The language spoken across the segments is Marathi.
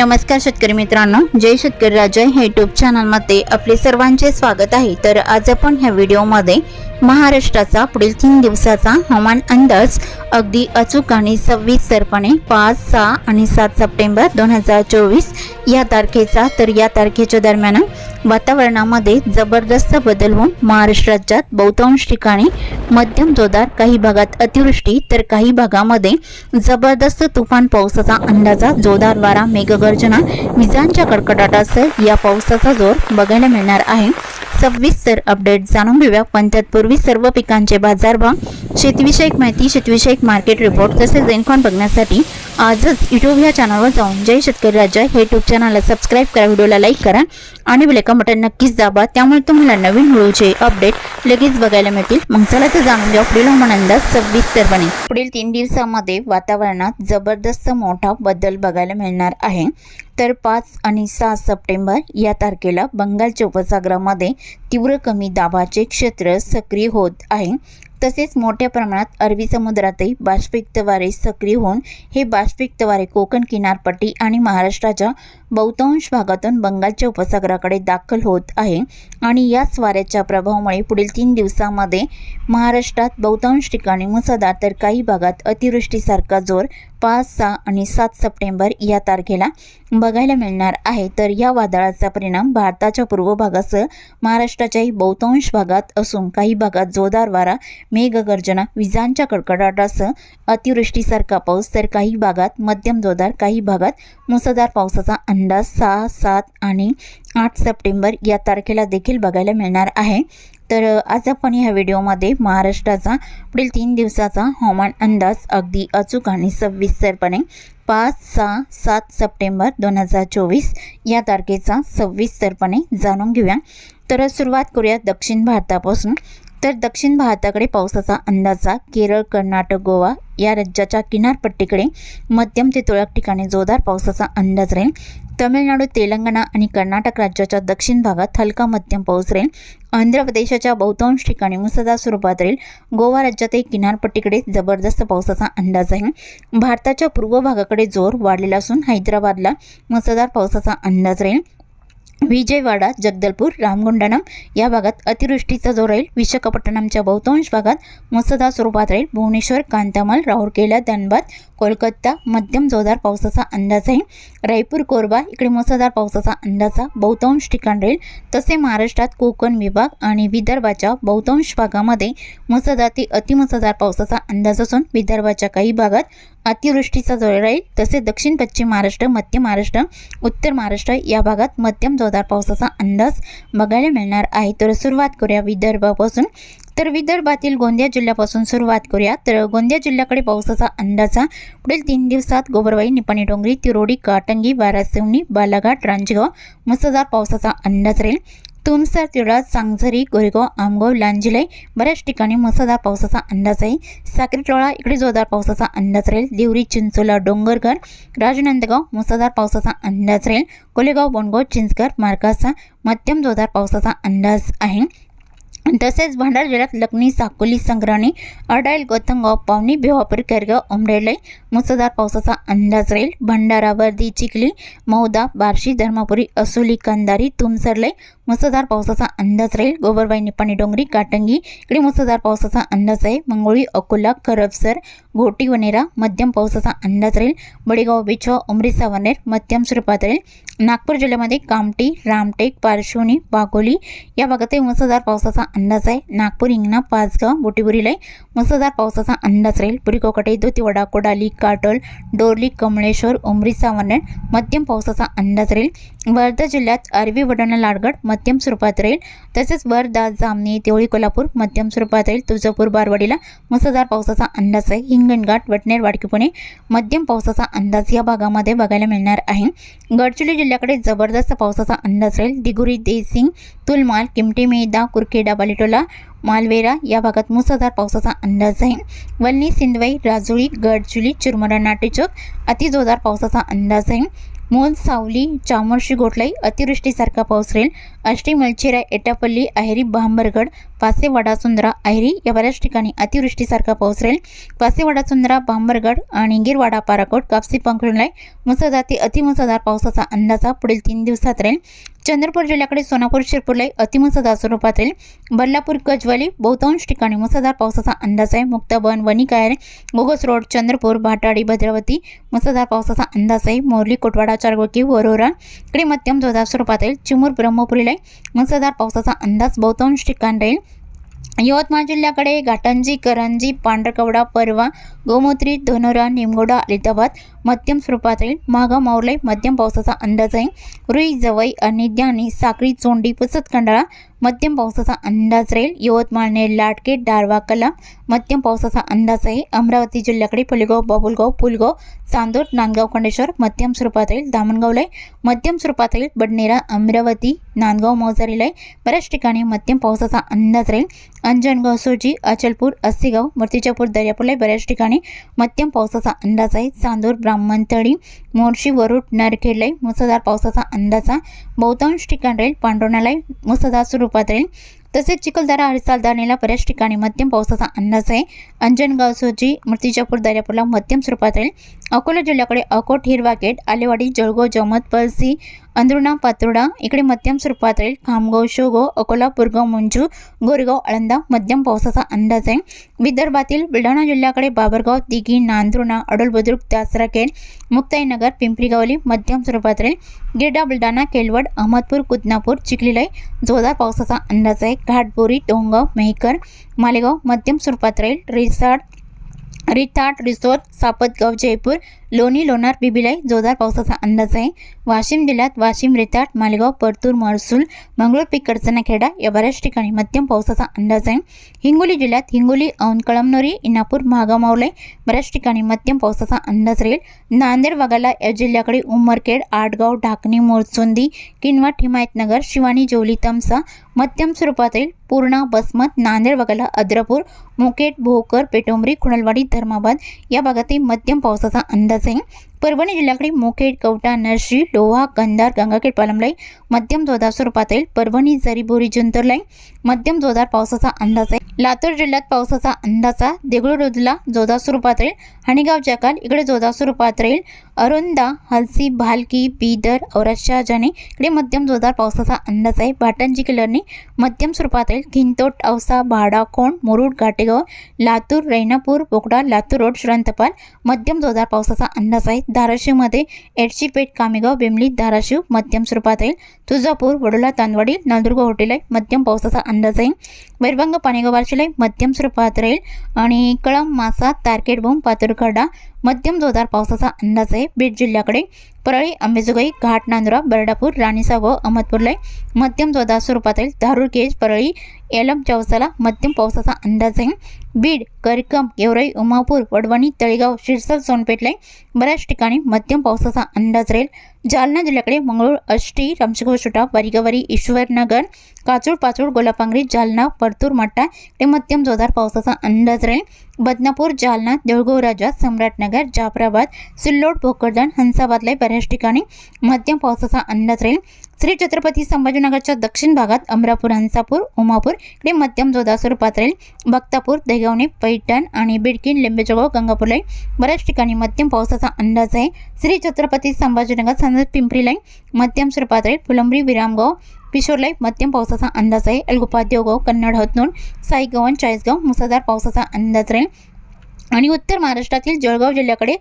नमस्कार शेतकरी मित्रांनो जय शेतकरी राजा हे युट्यूब चॅनलमध्ये आपले सर्वांचे स्वागत आहे. तर आज आपण ह्या व्हिडिओमध्ये महाराष्ट्राचा पुढील तीन दिवसाचा हवामान अंदाज अगदी अचूक आणि सविस्तरपणे पाच सहा आणि सात सप्टेंबर दोन हजार चोवीस या तारखेचा तर या तारखेच्या दरम्यान वातावरणामध्ये जबरदस्त बदल होऊन महाराष्ट्र राज्यात बहुतांश ठिकाणी मध्यम जोरदार काही भागात अतिवृष्टी तर काही भागामध्ये जबरदस्त तुफान पावसाचा अंदाजा जोरदार वारा मेघगर्जना विजांच्या कडकडाटासह या पावसाचा जोर बघायला मिळणार आहे. सविस्तर अपडेट जाणून घेऊया. पण तत्पूर्वी सर्व पिकांचे बाजारभाव शेतीविषयक माहिती शेतीविषयक मार्केट रिपोर्ट तसेच इन्फॉर्म बघण्यासाठी आजच युट्यूब या चॅनलवर जाऊन जय शेतकरी राजा हे युट्यूब चॅनलला सबस्क्राईब करा व्हिडिओला लाईक करा आणि बेलेका बटन नक्कीच दाबा. त्यामुळे तुम्हाला नवीन व्हिडिओचे अपडेट लगेच बघायला मिळतील. मग चला तर जाणून घ्या पुढील हवामान अंदाज सविस्तरपणे पुढील तीन दिवसामध्ये वातावरणात जबरदस्त मोठा बदल बघायला मिळणार आहे. तर पाच आणि सहा सप्टेंबर या तारखेला बंगालच्या उपसागरामध्ये तीव्र कमी दाबाचे क्षेत्र सक्रिय होत आहे. तसेच मोठ्या प्रमाणात अरबी समुद्रातही बाष्पयुक्त वारे सक्रिय होऊन हे बाष्पयुक्त वारे कोकण किनारपट्टी आणि महाराष्ट्राच्या बहुतांश भागातून बंगालच्या उपसागराकडे दाखल होत आहे. आणि याच वाऱ्याच्या प्रभावामुळे पुढील तीन दिवसामध्ये महाराष्ट्रात बहुतांश ठिकाणी मुसळधार तर काही भागात अतिवृष्टीसारखा जोर पाच सहा आणि सात सप्टेंबर या तारखेला बघायला मिळणार आहे. तर या वादळाचा परिणाम भारताच्या पूर्व भागासह महाराष्ट्राच्याही बहुतांश भागात असून काही भागात जोरदार वारा मेघगर्जना विजांच्या कडकडाटासह अतिवृष्टीसारखा पाऊस तर काही भागात मध्यम जोरदार काही भागात मुसळधार पावसाचा अंदाज सहा सात आणि आठ सप्टेंबर या तारखेला देखील बघायला मिळणार आहे. तर आज आपण ह्या व्हिडिओमध्ये महाराष्ट्राचा पुढील तीन दिवसाचा हवामान अंदाज अगदी अचूक आणि सविस्तरपणे पाच सहा सात सप्टेंबर दोन हजार चोवीस या तारखेचा सविस्तरपणे जाणून घेऊया. तर सुरुवात करूया दक्षिण भारतापासून. तर दक्षिण भारताकडे पावसाचा अंदाजा केरळ कर्नाटक गोवा या राज्याच्या किनारपट्टीकडे मध्यम ते तुरळक ठिकाणी जोरदार पावसाचा अंदाज राहील. तमिळनाडू तेलंगणा आणि कर्नाटक राज्याच्या दक्षिण भागात हलका मध्यम पाऊस राहील. आंध्र प्रदेशाच्या बहुतांश ठिकाणी मुसळधार स्वरूपात राहील. गोवा राज्यातही किनारपट्टीकडे जबरदस्त पावसाचा अंदाज आहे. भारताच्या पूर्व भागाकडे जोर वाढलेला असून हैदराबादला मुसळधार पावसाचा अंदाज राहील. विजयवाडा जगदलपूर रामगुंडाणम या भागात अतिवृष्टीचा जोर राहील. विशाखापट्टणमच्या बहुतांश भागात मुसळधार स्वरूपात राहील. भुवनेश्वर कांतामाल राहुरकेला धनबाद कोलकाता मध्यम जोरदार पावसाचा अंदाज आहे रायपूर कोरबा इकडे मुसळधार पावसाचा अंदाजा. बहुतांश ठिकाण राहील. तसे महाराष्ट्रात कोकण विभाग आणि विदर्भाच्या बहुतांश भागामध्ये मुसळधार ते अतिमुसळधार पावसाचा अंदाज असून विदर्भाच्या काही भागात अतिवृष्टीचा जोर राहील. तसे दक्षिण पश्चिम महाराष्ट्र मध्य महाराष्ट्र उत्तर महाराष्ट्र या भागात मध्यम जोरदार पावसाचा अंदाज बघायला मिळणार आहे. तर सुरुवात करूया विदर्भापासून. तर विदर्भातील गोंदिया जिल्ह्यापासून सुरुवात करूया. तर गोंदिया जिल्ह्याकडे पावसाचा अंदाजा पुढील तीन दिवसात गोबरवाई निपाणी डोंगरी तिरोडी काटंगी बारासिवणी बालाघाट रांजगाव मुसळधार पावसाचा अंदाज राहील. तुमसर तिळा सांगझरी गोरेगाव आमगाव लांजिलाई बऱ्याच ठिकाणी मुसळधार पावसाचा अंदाज आहे. साक्रीटोळा इकडे जोरदार पावसाचा अंदाज राहील. देवरी चिंचोला डोंगरघर राजनंदगाव मुसळधार पावसाचा अंदाज राहील. कोलेगाव बोंडगाव चिंचघर मार्गाचा मध्यम जोरदार पावसाचा अंदाज आहे. तसेच भंडारा जिल्ह्यात लखनी साकोली संग्राणी अडाईल गोथंगाव पावनी बेवापूर केरगाव उमरेलई मुसळधार पावसाचा अंदाज राहील. भंडारा वर्दी चिखली मौदा बार्शी धर्मापुरी असोली कंदारी तुमसरलई मुसळधार पावसाचा अंदाज राहील. गोबरबाई निपाणी डोंगरी काटंगी इकडे मुसळधार पावसाचा अंदाज आहे. मंगोळी अकोला करबसर घोटी वनेरा मध्यम पावसाचा अंदाज राहील. बडेगाव बिछो उमरी सावनेर मध्यम स्वरूपात राहील. नागपूर जिल्ह्यामध्ये कामटी रामटेक पारशिवनी बागोली या भागातही मुसळधार पावसाचा अंदाज आहे. नागपूर हिंगणा पाचगाव बोटीबुरीलाई मुसळधार पावसाचा अंदाज राहील. पुरीकोकटे दुतिवडा कोडाली काटोल डोरली कमळेश्वर उमरी सावनेर मध्यम पावसाचा अंदाज राहील. वर्धा जिल्ह्यात अरवी वडाणा लाडगड मध्यम स्वरूपात राहील. तसेच वर्धा जामणी तेवळी कोल्हापूर मध्यम स्वरूपात राहील. तुळजापूर बारवाडीला मुसळधार पावसाचा अंदाज आहे. हिंगणघाट वटनेर वाडकी पुणे मध्यम पावसाचा अंदाज या भागामध्ये बघायला मिळणार आहे. गडचिरोली जिल्ह्याकडे जबरदस्त पावसाचा अंदाज राहील. दिगुरी देसिंग तुलमाल किमटी मेदा कुरखेडा बालिटोला मालवेरा या भागात मुसळधार पावसाचा अंदाज आहे. वल्ली सिंदवाई राजुळी गडचुली चिरमुरा नाटेचोक अतिजोरदार पावसाचा अंदाज आहे. मोल सावली चामोर्शी गोठलाई अतिवृष्टीसारखा पाऊस राहील. अष्टी मलचेरा एटापल्ली अहेरी भांबरगड पासे वाडासुंदरा अहेरी या बऱ्याच ठिकाणी अतिवृष्टीसारखा पाऊस राहील. पासे भांबरगड आणि गिरवाडा पाराकोट कापसी पंखरुणलाई मुसळधार ते अतिमुसळधार पावसाचा अंदाजा पुढील तीन दिवसात राहील. चंद्रपूर जिल्ह्याकडे सोनापूर शिरपूरलाई अतिमुसळधार स्वरूपात राहील. बल्लापूर गजवाली बहुतांश ठिकाणी मुसळधार पावसाचा अंदाज आहे. मुक्ताबन वनिकायर बोगस रोड चंद्रपूर भाटाडी भद्रावती मुसळधार पावसाचा अंदाज आहे. मोरली कोटवाडा चारगोकी वरोरा इकडे मध्यम जोरदार स्वरूपात राहील. चिमूर ब्रह्मपुरीला मुसळधार पावसाचा अंदाज बहुतांश ठिकाण राहील. यवतमाळ जिल्ह्याकडे घाटंजी करंजी पांढरकवडा परवा गोमूत्री धनोरा निमगोडा अलिताबाद मध्यम स्वरूपात येईल मागा मावलाई मध्यम पावसाचा अंदाज आहे. रुई जवई आणि ज्ञानी साखळी चोंडी पुसत खंडाळा मध्यम पावसाचा अंदाज राहील. यवतमाळने लाटके डारवा कला मध्यम पावसाचा अंदाज आहे. अमरावती जिल्ह्याकडे पुलगाव बाबुलगाव पुलगाव चांदोर नांदगाव खंडेश्वर मध्यम स्वरूपात येईल दामणगावला मध्यम स्वरूपात येईल बडनेरा अमरावती नांदगाव मौजारीलाय बऱ्याच ठिकाणी मध्यम पावसाचा अंदाज राहील. अंजनगाव सोजी अचलपूर अस्सीगाव मूर्तिजापूर दर्यापूरला बऱ्याच ठिकाणी मध्यम पावसाचा अंदाज आहे. चांदूर ब्राह्मणतळी मोर्शी वरुड नरखेडलाई मुसळधार पावसाचा अंदाज आहे. बहुतांश ठिकाण राहील पांढरणालाई मुसळधार स्वरूपात राहील. तसेच चिखलदरा हरिसाल दानेला बऱ्याच ठिकाणी मध्यम पावसाचा अंदाज आहे. अंजनगाव सोजी मूर्तिजापूर दर्यापूरला मध्यम स्वरूपात राहील. अकोला जिल्ह्याकडे अकोट हिरवा गेट आलेवाडी जळगाव जमत पळसी अंद्रुणा पातुर्डा इकडे मध्यम स्वरूपात राहील खामगाव शोगाव अकोला पुरगाव मुंजू गोरेगाव आळंदा मध्यम पावसाचा अंदाज आहे. विदर्भातील बुलढाणा जिल्ह्याकडे बाबरगाव दिघी नांदुर्णा अडोल बुद्रुक दासरा केड मुक्ताईनगर पिंपरीगावली मध्यम स्वरूपात राहील गिरडा बुलढाणा केलवड अहमदपूर कुदनापूर चिखलीलाई जोरदार पावसाचा अंदाज आहे. घाटबोरी डोंगाव मेहकर मालेगाव मध्यम स्वरूपात राहील रिसाड રીટાટ રિસોર્ટ સાપતગાંવ જયપુર लोणी लोणार बिबिलाई जोरदार पावसाचा अंदाज आहे. वाशिम जिल्ह्यात वाशिम रेताट मालेगाव परतूर महसूल मंगळूर पीक कडचनाखेडा या बऱ्याच ठिकाणी मध्यम पावसाचा अंदाज आहे. हिंगोली जिल्ह्यात हिंगोली औंध इनापूर महागाव मावले बऱ्याच ठिकाणी मध्यम पावसाचा अंदाज राहील. नांदेड वाघाला या जिल्ह्याकडे उमरखेड आडगाव ढाकणी मोरचोंदी किनवट हिमायतनगर शिवानी जोली तमसा मध्यम स्वरूपात राहील. पूर्णा बसमत नांदेड वगळला अद्रपूर मुकेट भोकर पेटोंबरी खुणलवाडी धर्माबाद या भागातही मध्यम पावसाचा अंदाज आहे परभणी जिल्ह्याकडे मुखेड कवटा नरशी लोहा कंधार गंगाखेड पालमलाई मध्यम जोरदार स्वरूपात येईल परभणी जरीबोरी जुंतरलाई मध्यम जोरदार पावसाचा अंदाज आहे. लातूर जिल्ह्यात पावसाचा अंदाजा देगलूरुदला जोरदार स्वरूपात राहील. हणीगाव जकाल इकडे जोरदार स्वरूपात राहील. अरुंदा हलसी भालकी बीदर औरत जाने इकडे मध्यम जोरदार पावसाचा अंदाज आहे. भाटंजी किल्लरनी मध्यम स्वरूपात राहील. खिंतोट औसा भाडा कोण मुरुड घाटेगाव लातूर रैनापूर बोकडा लातूर रोड श्रंतपाल मध्यम जोरदार पावसाचा अंदाज आहे. धाराशिवमध्ये एडशीपेठ कामेगाव बेमली धाराशिव मध्यम स्वरूपात राहील तुळजापूर वडोला तांदवाडी नंदुर्ग हॉटेल आहे. मध्यम पावसाचा अंदाज आहे. वैरभंग पाणीगाव बारशिलाई मध्यम स्वरूपात राहील. आणि कळम मासा तारकेट बोंब पातुरखडा मध्यम जोरदार पावसाचा अंदाज आहे. बीड जिल्ह्याकडे परळी अंबेजोगाई घाट नांदुरा बर्डापूर राणीसा व अहमदपूरलाई मध्यम जोरदार स्वरूपात येईल धारूर केज परळी एलम चौसाला मध्यम पावसाचा अंदाज आहे. बीड करकम गेवराई उमापूर वडवणी तळेगाव शिरसल सोनपेठला बऱ्याच ठिकाणी मध्यम पावसाचा अंदाज राहील. जालना जिल्ह्याकडे मंगळूर अष्टी रामशिगाव छोटा बारीगवारी ईश्वरनगर काचूर पाचूर गोलापांगरी जालना परतूर मट्टा ते मध्यम जोरदार पावसाचा अंदाज राहील. बदनापूर जालना देऊळगावराजा सम्राटनगर जाफराबाद सिल्लोड भोकरदन हंसाबादला बऱ्याच ठिकाणी मध्यम पावसाचा अंदाज राहील. श्री छत्रपती संभाजीनगरच्या दक्षिण भागात अमरापूर हंसापूर उमापूर इकडे मध्यम जोरदार स्वरूपात राहील बक्तापूर देगावणे पैठण आणि बिडकीन लिंबेजोगाव गंगापूर लाईन. बऱ्याच ठिकाणी मध्यम पावसाचा अंदाज आहे. श्री छत्रपती संभाजीनगर संदर्भ लाईन मध्यम स्वरूपात राहील फुलंब्री विरामगाव पिशोरलाई मध्यम पावसाचा अंदाज आहे. अलगुपा देवगाव कन्नड हतनोड साईगावन चाळीसगाव मुसळधार पावसाचा अंदाज राहील. आणि उत्तर महाराष्ट्रातील जळगाव जिल्ह्याकडे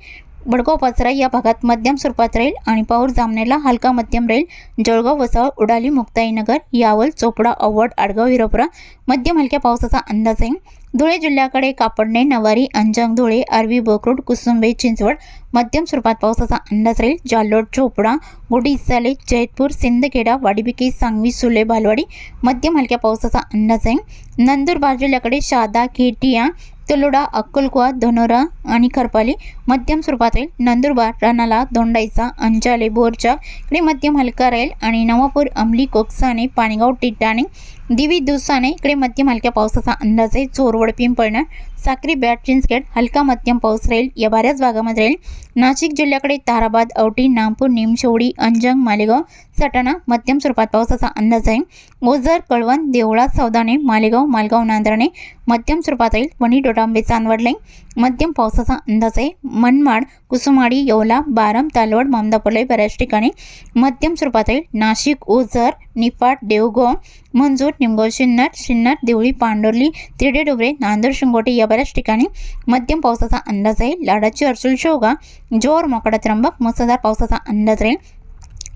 बडगाव पाचरा या भागात मध्यम स्वरूपात राहील आणि पाऊर जामनेला हलका मध्यम राहील. जळगाव वसाळ उडाली मुक्ताईनगर यावल चोपडा अवड आडगाव हिरोपुरा मध्यम हलक्या पावसाचा अंदाज आहे. धुळे जिल्ह्याकडे कापडणे नवारी अंजंग धुळे आरवी बोकरूड कुसुंबे चिंचवड मध्यम स्वरूपात पावसाचा अंदाज राहील. जालोड चोपडा गुडी इसाले जैतपूर सिंदखेडा वाडीबिकी सांगवी सुले बालवाडी मध्यम हलक्या पावसाचा अंदाज आहे. नंदुरबार जिल्ह्याकडे शादा खेटिया तलोडा अक्कलकुवा धनोरा आणि खरपाली मध्यम स्वरूपात राहील. नंदुरबार रानाला दोंडाईचा अंजाले बोरचा इकडे मध्यम हलका राहील आणि नवापूर अंमली कोकसाने पाणीगाव टिटाणे दिवी दुसाने इकडे मध्यम हलक्या पावसाचा अंदाज आहे. चोरवड पिंपळणार. साक्री बॅट चिंचखेड हलका मध्यम पाऊस राहील या बऱ्याच भागामध्ये राहील नाशिक जिल्ह्याकडे ताराबाद औटी नागपूर निमशेवडी अंजंग मालेगाव सटाणा मध्यम स्वरूपात पावसाचा अंदाज आहे. ओझर कळवण देवळा सौदाणे मालेगाव मालगाव नांदरणे मध्यम स्वरूपात राहील वणी डोटांबे चांदवडले मध्यम पावसाचा अंदाज आहे. मनमाड कुसुमाडी येवला बारम तालवड ममदापूरला बऱ्याच ठिकाणी मध्यम स्वरूपात राहील नाशिक ओझर निफाड देवगाव मंजूर निमगाव सिन्नर सिन्नर देवळी पांडुर्ली तिरडे डोबरे नांदूर शिंगोटे या बऱ्याच ठिकाणी मध्यम पावसाचा अंदाज आहे. लाडाची अर्चुल शेवगा जोर मोकडा त्र्यंबक मुसळधार पावसाचा अंदाज राहील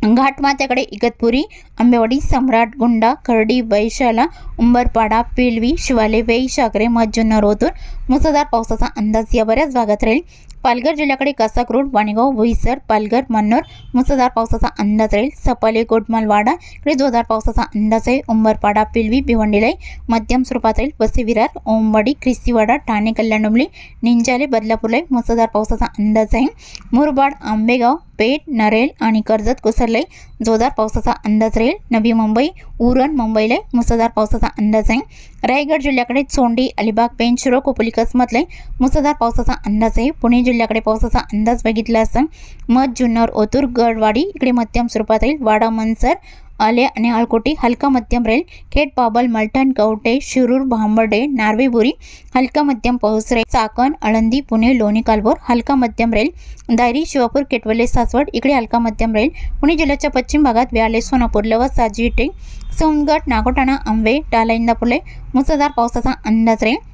घाटमात्याकडे इगतपुरी आंबेवाडी सम्राट गुंडा खर्डी वैशाला उंबरपाडा पिलवी शिवाले वैशाकरे मज्जुन्नर ओतूर मुसळधार पावसाचा अंदाज या बऱ्याच भागात राहील. पालघर जिल्ह्याकडे कासाक्रोड वाणेगाव भुईसर पालघर मन्नोर मुसळधार पावसाचा अंदाज राहील. सपाले गोटमालवाडा इकडे जोरदार पावसाचा अंदाज आहे. उंबरपाडा पिलवी भिवंडीलाई मध्यम स्वरूपात राहील. वसे विरार ओंबाडी ख्रिस्तीवाडा ठाणे कल्याणडोंबली निंजाले बदलापूरलाई मुसळधार पावसाचा अंदाज आहे. मुरबाड आंबेगाव पेठ नरेल आणि कर्जत कोसरलाई जोरदार पावसाचा अंदाज राहील. नवी मुंबई उरण मुंबईला मुसळधार पावसाचा अंदाज आहे. रायगड जिल्ह्याकडे चोंडी अलिबाग पेंच शिरो कोपली कसमतले मुसळधार पावसाचा अंदाज आहे. पुणे जिल्ह्याकडे पावसाचा अंदाज बघितला असं मध जुन्नर ओतूर गडवाडी इकडे मध्यम स्वरूपात राहील. वाडा मनसर आले आणि आळकोटी हलका मध्यम रेल खेड पाबल मलठण कवटे शिरूर भांबर्डे नार्वेबुरी हलका मध्यम पाऊस राहील चाकण आळंदी पुणे लोणी कालभोर हलका मध्यम रेल दायरी शिवापूर केटवले सासवड इकडे हलका मध्यम रेल पुणे जिल्ह्याच्या पश्चिम भागात व्याले सोनापूर लवत साजी सोनगड नागोटाणा आंबे टाला इंदापुले मुसळधार पावसाचा अंदाज रेल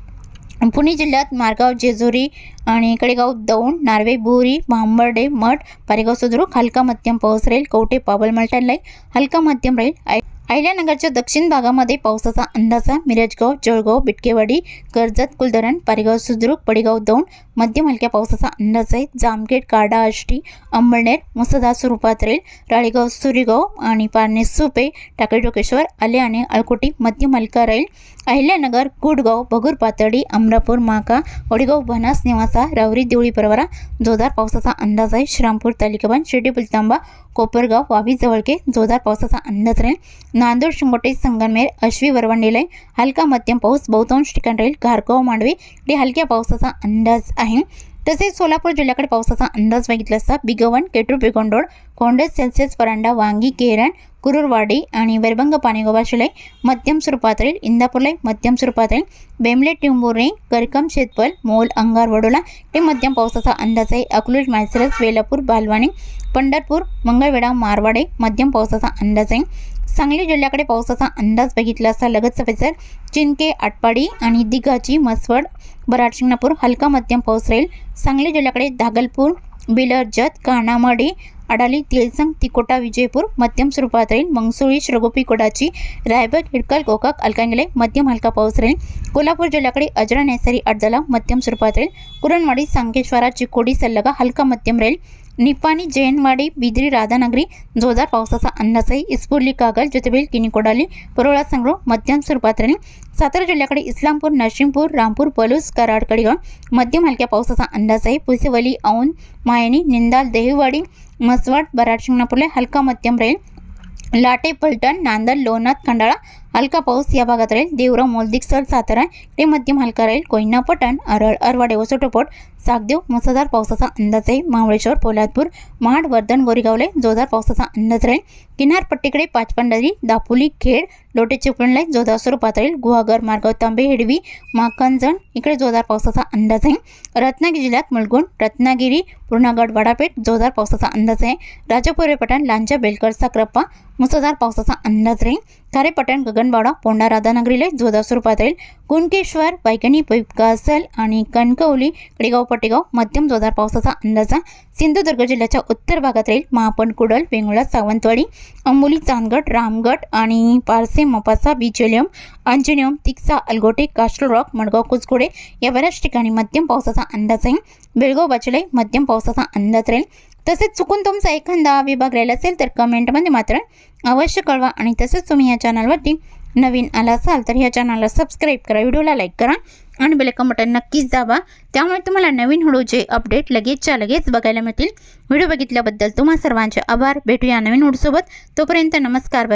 पुणे जिल्ह्यात मारगाव जेजुरी आणि कडेगाव दौंड नार्वे बोरी भांबर्डे मठ पारेगाव सुद्रुक हलका मध्यम पाऊस राहील कवटे पाबल मलटणलाई हलका मध्यम राहील अहिल्यानगरच्या दक्षिण भागामध्ये पावसाचा अंदाज आहे मिरजगाव जळगाव बिटकेवाडी कर्जत कुलधरण पारेगाव सुद्रुक पडेगाव दौंड मध्यम हलक्या पावसाचा अंदाज आहे. जामखेड काडा आष्टी अंबळनेर मुसदा स्वरूपात राहील. राळेगाव सुरेगाव आणि पारणे सुपे टाकळी टोकेश्वर आले आणि अळकोटी मध्यम हलका राहील. अहिल्यानगर गुडगाव भगूर पातळी अमरापूर माका वडीगाव भनास निवासा रावरी देवळी परवरा जोरदार पावसाचा अंदाज आहे. श्रामपूर तालिकाबान शिर्डी पुलतांबा कोपरगाव वावी जवळके जोरदार पावसाचा अंदाज राहील. नांदूर शिंगोटे संगमेर अश्वी वरवंडीला हलका मध्यम पाऊस बहुतांश ठिकाण राहील. घारगाव मांडवे इकडे हलक्या पावसाचा अंदाज आहे. तसेच सोलापूर जिल्ह्याकडे पावसाचा अंदाज बघितला असता बिगवण केटूर बिगोंडोड कोंडेज सेल्सिअस परांडा वांगी केरण कुरुरवाडी आणि वैरभंग पाणीगोबा शिलाई मध्यम स्वरूपात राहील इंदापूरलाई मध्यम स्वरूपात राहील बेमले टिंबुरे करकम शेतपल मोल अंगार वडोला ते मध्यम पावसाचा अंदाज आहे. अकलूज मायसरस वेलापूर बालवाणी पंढरपूर मंगळवेढा मारवाडे मध्यम पावसाचा अंदाज आहे. सांगली जिल्ह्याकडे पावसाचा अंदाज बघितला असता लगतचा परिसर चिंके आटपाडी आणि दिघाची मसवड बराड शिंगणापूर हलका मध्यम पाऊस राहील. सांगली जिल्ह्याकडे दागलपूर बिलरजत कानामाडी कानामडी अडाली तेलसंग तिकोटा विजयपूर मध्यम स्वरूपात राहील. मंगसुळी श्रगोपी कोडाची रायबग हिडकल गोकाक अलकांगले मध्यम हलका पाऊस राहील. कोल्हापूर जिल्ह्याकडे अजरा नेसरी अडदला मध्यम स्वरूपात राहील. कुरणवाडी सांकेश्वरा चिकोडी सल्लगा हलका मध्यम राहील. निपाणी जैनवाडी बिद्री राधानगरी जोरदार पावसाचा अंदाज आहे कागल ज्योतिबेल किनीकोडाली परोळा संग्रह मध्यम स्वरूपात राहील सातारा जिल्ह्याकडे इस्लामपूर नरसिंहपूर रामपूर पलूस कराड कडेगाव मध्यम हलक्या पावसाचा अंदाज आहे पुसेवली औंध मायनी निंदाल देहवाडी मसवाड बराड शिंगणापूरला हलका मध्यम राहील लाटे पलटण नांदल लोणात खंडाळा हलका पाऊस या भागात राहील. देवराव मोलदिकसर सातारा ते मध्यम हलका राहील. कोयना पटण अरळ अरवाडे वसोटोपट सागदेव मुसळधार पावसाचा अंदाज आहे. महाबळेश्वर पोलादपूर महाड वर्धन गोरेगावले जोरदार पावसाचा अंदाज राहील. किनारपट्टीकडे पाचपंढरी दापोली खेड लोटे चिपळणला जोरदार स्वरूपात राहील. गुहागर मार्गाव तांबे हेडवी माखनजण इकडे जोरदार पावसाचा अंदाज आहे. रत्नागिरी जिल्ह्यात मुलगुण रत्नागिरी पूर्णागड वडापेठ जोरदार पावसाचा अंदाज आहे. राजापुरे पठाण लांजा बेलकर साक्रप्पा मुसळधार पावसाचा अंदाज राहील. खारेपटण गगनबावडा पोंडा राधानगरीला जोरदार स्वरूपात राहील कुणकेश्वर पैकणी पैपकासल आणि कणकवली कडेगाव पटेगाव मध्यम जोरदार पावसाचा अंदाज. आहे सिंधुदुर्ग जिल्ह्याच्या उत्तर भागात राहील महापण कुडल वेंगुळा सावंतवाडी अंबोली चांदगड रामगड आणि पारसे मपासा बिचोलियम अंजनियम तिक्सा अलगोटे कास्टल रॉक मडगाव कुचकोडे या बऱ्याच ठिकाणी मध्यम पावसाचा अंदाज आहे. बेळगाव बाचलाई मध्यम पावसाचा अंदाज राहील. तसेच चुकून तुमचा एखादा विभाग राहिला असेल तर कमेंटमध्ये मात्र अवश्य कळवा आणि तसेच तुम्ही या चॅनलवरती नवीन आला असाल तर ह्या चॅनलला सबस्क्राईब करा व्हिडिओला लाईक करा आणि बेलकम बटन नक्कीच दाबा. त्यामुळे तुम्हाला नवीन व्हिडिओचे अपडेट लगेचच्या लगेच बघायला मिळतील. व्हिडिओ बघितल्याबद्दल तुम्हा सर्वांचे आभार. भेटूया नवीन व्हिडिओसोबत. तोपर्यंत नमस्कार.